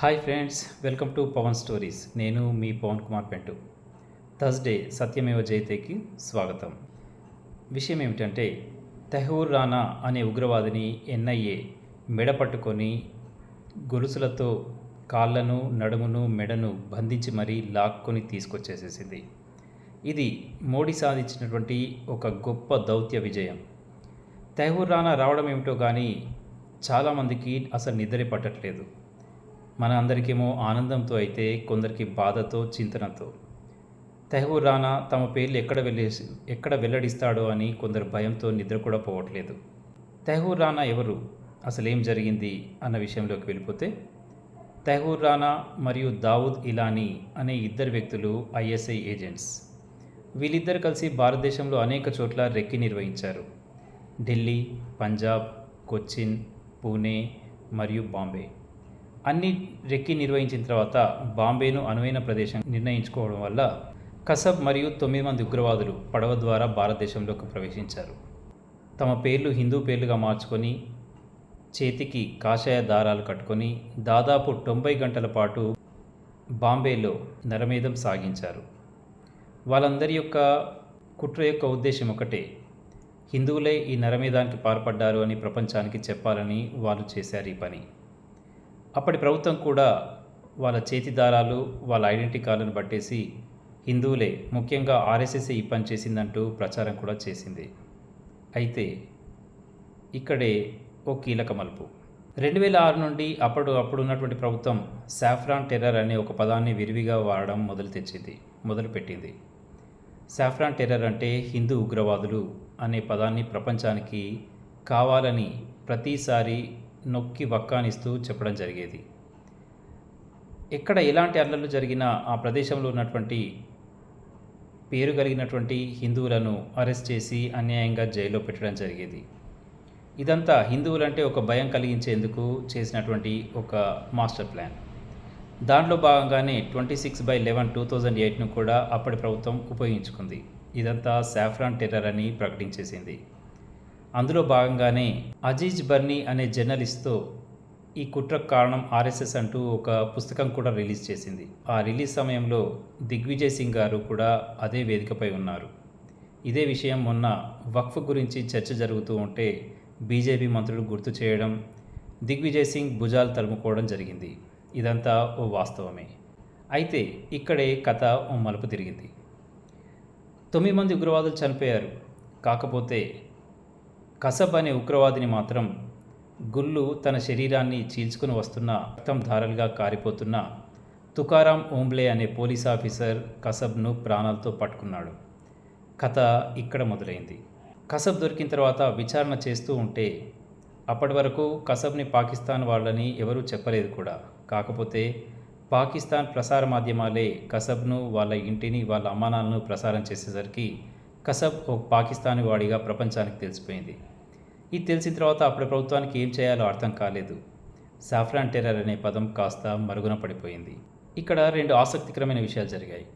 Hi friends welcome to Pavan stories నేను మీ Pavan Kumar Pentu Thursday సత్యమేవ జయతేకి స్వాగతం విషయం ఏమిటంటే తెహూర్ రానా అనే ఉగ్రవాదిని ఎన్ఐఏ మెడ పట్టుకొని గొలుసులతో కాళ్ళను నడుమును మెడను బంధించి మరీ లాక్కొని తీసుకొచ్చేసేసింది. ఇది మోడీ సాధించినటువంటి ఒక గొప్ప దౌత్య విజయం. తెహూర్ రానా రావడం ఏమిటో కానీ చాలామందికి అసలు నిద్రే పట్టట్లేదు. మన అందరికేమో ఆనందంతో అయితే కొందరికి బాధతో చింతనతో. తెహూర్ రానా తమ పేర్లు ఎక్కడ వెళ్ళేసి ఎక్కడ వెల్లడిస్తాడో అని కొందరు భయంతో నిద్ర కూడా పోవట్లేదు. తెహూర్ రానా ఎవరు? అసలేం జరిగింది? అన్న విషయంలోకి వెళ్ళిపోతే తెహూర్ రానా మరియు దావుద్ ఇలానీ అనే ఇద్దరు వ్యక్తులు ఐఎస్ఐ ఏజెంట్స్. వీళ్ళిద్దరు కలిసి భారతదేశంలో అనేక చోట్ల రెక్కి నిర్వహించారు. ఢిల్లీ పంజాబ్ కొచ్చిన్ పూణే మరియు బాంబే. అన్ని రెక్కి నిర్వహించిన తర్వాత బాంబేను అనువైన ప్రదేశం నిర్ణయించుకోవడం వల్ల కసబ్ మరియు తొమ్మిది మంది ఉగ్రవాదులు పడవ ద్వారా భారతదేశంలోకి ప్రవేశించారు. తమ పేర్లు హిందూ పేర్లుగా మార్చుకొని చేతికి కాషాయ దారాలు కట్టుకొని దాదాపు తొంభై గంటల పాటు బాంబేలో నరమేధం సాగించారు. వాళ్ళందరి యొక్క కుట్ర యొక్క ఉద్దేశం ఒకటే హిందువులే ఈ నరమేధానికి పాల్పడ్డారు అని ప్రపంచానికి చెప్పాలని వాళ్ళు చేశారు ఈ పని. అప్పటి ప్రభుత్వం కూడా వాళ్ళ చేతి దారాలు వాళ్ళ ఐడెంటిటీ కార్డులను పట్టేసి హిందువులే ముఖ్యంగా ఆర్ఎస్ఎస్ ఈ పని చేసిందంటూ ప్రచారం కూడా చేసింది. అయితే ఇక్కడే ఓ కీలక మలుపు. రెండు వేల ఆరు నుండి అప్పుడు అప్పుడు ఉన్నటువంటి ప్రభుత్వం సాఫ్రాన్ టెర్రర్ అనే ఒక పదాన్ని విరివిగా వాడడం మొదలు తెచ్చింది మొదలుపెట్టింది సాఫ్రాన్ టెర్రర్ అంటే హిందూ ఉగ్రవాదులు అనే పదాన్ని ప్రపంచానికి కావాలని ప్రతిసారి నొక్కి వక్కానిస్తూ చెప్పడం జరిగేది. ఎక్కడ ఎలాంటి అల్లర్లు జరిగినా ఆ ప్రదేశంలో ఉన్నటువంటి పేరు కలిగినటువంటి హిందువులను అరెస్ట్ చేసి అన్యాయంగా జైల్లో పెట్టడం జరిగేది. ఇదంతా హిందువులంటే ఒక భయం కలిగించేందుకు చేసినటువంటి ఒక మాస్టర్ ప్లాన్. దాంట్లో భాగంగానే twenty six by eleven two thousand ఎయిట్ను కూడా అప్పటి ప్రభుత్వం ఉపయోగించుకుంది. ఇదంతా సాఫ్రాన్ టెర్రర్ అని ప్రకటించేసింది. అందులో భాగంగానే అజీజ్ బర్నీ అనే జర్నలిస్ట్తో ఈ కుట్రకు కారణం ఆర్ఎస్ఎస్ అంటూ ఒక పుస్తకం కూడా రిలీజ్ చేసింది. ఆ రిలీజ్ సమయంలో దిగ్విజయ్ సింగ్ గారు కూడా అదే వేదికపై ఉన్నారు. ఇదే విషయం మొన్న వక్ఫ్ గురించి చర్చ జరుగుతూ ఉంటే బీజేపీ మంత్రులు గుర్తు చేయడం దిగ్విజయ్ సింగ్ భుజాలు తలుముకోవడం జరిగింది. ఇదంతా ఓ వాస్తవమే. అయితే ఇక్కడే కథ ఓ మలుపు తిరిగింది. తొమ్మిది మంది ఉగ్రవాదులు చనిపోయారు. కాకపోతే కసబ్ అనే ఉగ్రవాదిని మాత్రం గుళ్ళు తన శరీరాన్ని చీల్చుకుని వస్తున్న రక్తం ధారలుగా కారిపోతున్న తుకారాం ఓంబ్లే అనే పోలీస్ ఆఫీసర్ కసబ్ను ప్రాణాలతో పట్టుకున్నాడు. కథ ఇక్కడ మొదలైంది. కసబ్ దొరికిన తర్వాత విచారణ చేస్తూ ఉంటే అప్పటి వరకు కసబ్ని పాకిస్తాన్ వాళ్ళని ఎవరూ చెప్పలేదు కూడా. కాకపోతే పాకిస్తాన్ ప్రసార మాధ్యమాలే కసబ్ను వాళ్ళ ఇంటిని వాళ్ళ అమ్మానాలను ప్రసారం చేసేసరికి కసబ్ ఓ పాకిస్తాన్ వాడిగా ప్రపంచానికి తెలిసిపోయింది. ఇది తెలిసిన తర్వాత అప్పటి ప్రభుత్వానికి ఏం చేయాలో అర్థం కాలేదు. సాఫ్రాన్ టెర్రర్ అనే పదం కాస్త మరుగున పడిపోయింది. ఇక్కడ రెండు ఆసక్తికరమైన విషయాలు జరిగాయి.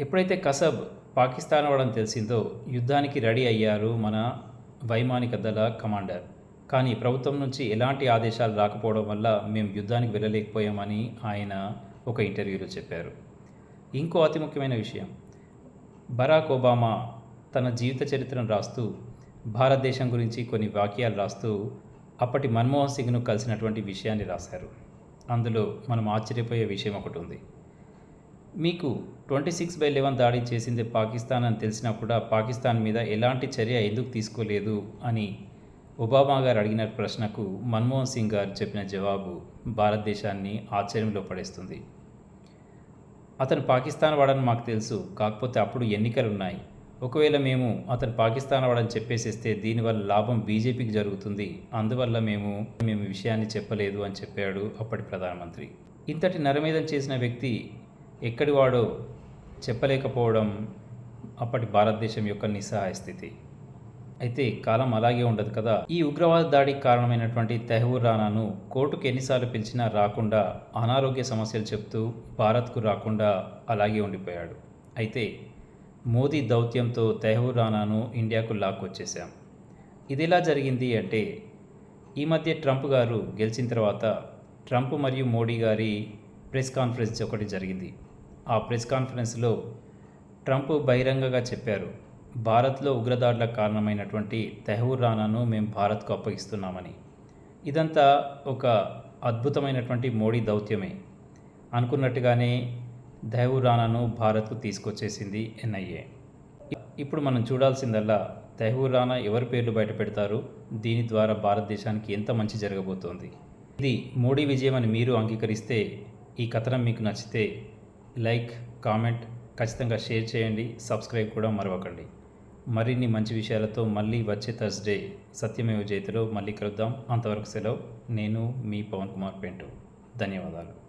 ఎప్పుడైతే కసబ్ పాకిస్తాన్ వాడని తెలిసిందో యుద్ధానికి రెడీ అయ్యారు మన వైమానిక దళ కమాండర్. కానీ ప్రభుత్వం నుంచి ఎలాంటి ఆదేశాలు రాకపోవడం వల్ల మేము యుద్ధానికి వెళ్ళలేకపోయామని ఆయన ఒక ఇంటర్వ్యూలో చెప్పారు. ఇంకో అతి ముఖ్యమైన విషయం. బరాక్ ఒబామా తన జీవిత చరిత్రను రాస్తూ భారతదేశం గురించి కొన్ని వాక్యాలు రాస్తూ అప్పటి మన్మోహన్ సింగ్ను కలిసినటువంటి విషయాన్ని రాశారు. అందులో మనం ఆశ్చర్యపోయే విషయం ఒకటి ఉంది. మీకు ట్వంటీ సిక్స్ బై లెవెన్ దాడి చేసింది పాకిస్తాన్ అని తెలిసినా కూడా పాకిస్తాన్ మీద ఎలాంటి చర్య ఎందుకు తీసుకోలేదు అని ఒబామా గారు అడిగిన ప్రశ్నకు మన్మోహన్ సింగ్ గారు చెప్పిన జవాబు భారతదేశాన్ని ఆశ్చర్యంలో పడేస్తుంది. అతను పాకిస్తాన్ వాడని మాకు తెలుసు. కాకపోతే అప్పుడు ఎన్నికలు ఉన్నాయి ఒకవేళ మేము అతను పాకిస్తాన్ వాడని చెప్పేసేస్తే దీనివల్ల లాభం బీజేపీకి జరుగుతుంది. అందువల్ల మేము మేము విషయాన్ని చెప్పలేదు అని చెప్పాడు అప్పటి ప్రధానమంత్రి. ఇంతటి నరమేధం చేసిన వ్యక్తి ఎక్కడివాడో చెప్పలేకపోవడం అప్పటి భారతదేశం యొక్క నిస్సహాయ స్థితి. అయితే కాలం అలాగే ఉండదు కదా. ఈ ఉగ్రవాద దాడికి కారణమైనటువంటి తెహూర్ రానాను కోర్టుకు ఎన్నిసార్లు పిలిచినా రాకుండా అనారోగ్య సమస్యలు చెప్తూ భారత్కు రాకుండా అలాగే ఉండిపోయాడు. అయితే మోదీ దౌత్యంతో తెహూర్ రానాను ఇండియాకు లాక్కొచ్చేశాం. ఇది ఎలా జరిగింది అంటే ఈ మధ్య ట్రంప్ గారు గెలిచిన తర్వాత ట్రంప్ మరియు మోడీ గారి ప్రెస్ కాన్ఫరెన్స్ ఒకటి జరిగింది. ఆ ప్రెస్ కాన్ఫరెన్స్లో ట్రంప్ బహిరంగంగా చెప్పారు. భారత్లో ఉగ్రదాడులకు కారణమైనటువంటి తెహూర్ రానాను మేము భారత్కు అప్పగిస్తున్నామని. ఇదంతా ఒక అద్భుతమైనటువంటి మోడీ దౌత్యమే. అనుకున్నట్టుగానే తెహూర్ రానాను భారత్కు తీసుకొచ్చేసింది ఎన్ఐఏ. ఇప్పుడు మనం చూడాల్సిందల్లా తెహూర్ రానా ఎవరి పేర్లు బయట పెడతారు? దీని ద్వారా భారతదేశానికి ఎంత మంచి జరగబోతోంది? ఇది మోడీ విజయం అని మీరు అంగీకరిస్తే ఈ కథనం మీకు నచ్చితే లైక్ కామెంట్ ఖచ్చితంగా షేర్ చేయండి. సబ్స్క్రైబ్ కూడా మరవకండి. మరిన్ని మంచి విషయాలతో మళ్ళీ వచ్చే థర్స్డే సత్యమేవ జయతిలో మళ్ళీ కలుద్దాం. అంతవరకు సెలవు. నేను మీ పవన్ కుమార్ పెంటు. ధన్యవాదాలు.